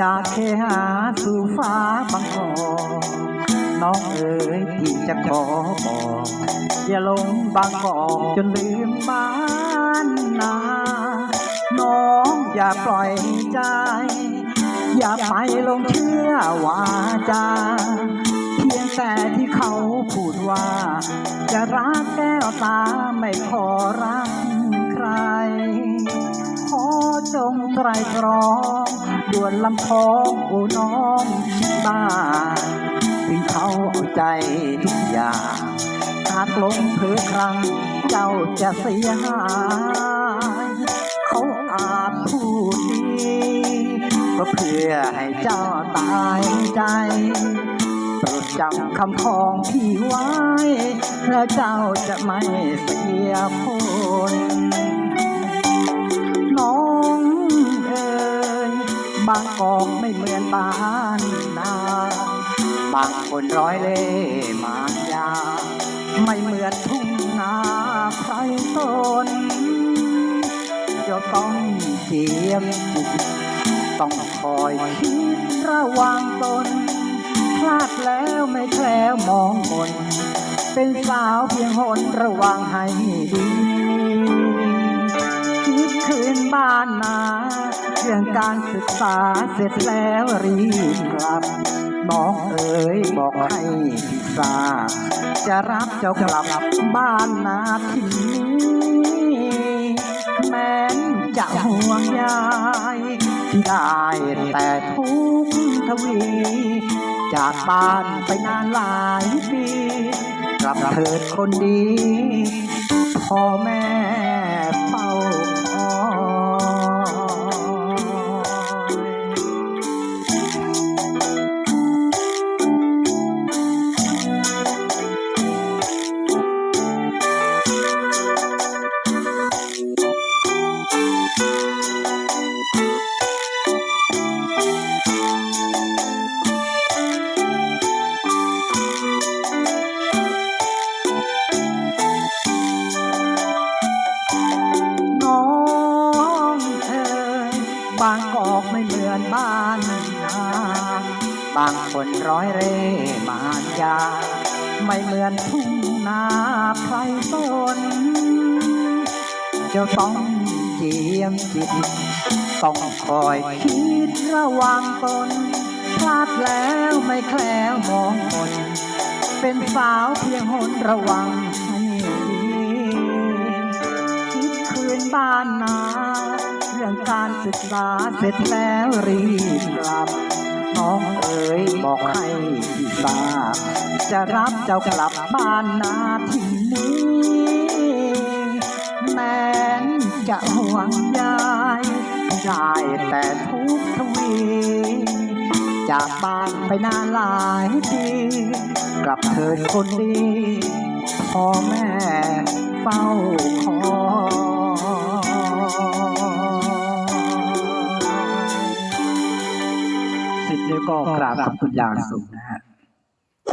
จากเคหาสู่ฟ้าบางกอกน้องเอ๋ยที่จะขอบอกอย่าลงบางกอกจนลืมบ้านนาน้องอย่าปล่อยใจ อย่าไปลงเชื่อว่าจาเพียงแต่ที่เขาพูดว่า จะรักแก้วตาไม่ขอรัก จงไตรตรองด่วนลำพองโอ้น้องคิดบ้านถึงเขาเอาใจทุกอย่างหากลงเผลอครั้งเจ้าจะเสียหายเขาอาจพูดดีก็เพื่อให้เจ้าตายใจโปรดจำคำของพี่ไว้ แล้วเจ้าจะไม่เสียผลน้างกอกไม่เหมือนบ้านนาบางคนร้อยเล่หมายา ไม่เหมือนทุ่งนาไพรตนจะต้องเจียมจิตต้องคอยคิดระวังตนพลาดแล้วไม่แคล้วมองมนเป็นสาวเพียงหนระวังให้ดีคิดคืนบ้านนา รื่องการศึกษาเสร็จแล้วรีบกลับน้องเอ๋ยบอกให้พี่ทราบจะรับเจ้ากลับบ้านนาทีนี้แม้นจะห่วงใยที่ได้แต่ทุกทวี จากบ้านไปนานหลายปีกลับเถิดคนดีพ่อแม่ อนบ้านนาบางคนร้อยเร่มานยา ไม่เหมือนทุ่งนาไพรต้นจะต้องเจียมจิต ต้องคอยคิดระวังตนพลาดแล้วไม่แคล้วมองมนเป็นสาวเพียงหนระวังใศึกษาเสร็จแล้วรีบกลับ น้องเอ๋ยบอกให้พี่ทราบจะรับเจ้ากลับบ้านนาที่นี้แม้นจะห่วงยายได้แต่ทุกทวี จากบ้านไปนานหลายปีกลับเถิดคนดีพ่อแม่เฝ้าคอย แล้วก็กราบขอบคุณอย่างสูงนะฮะ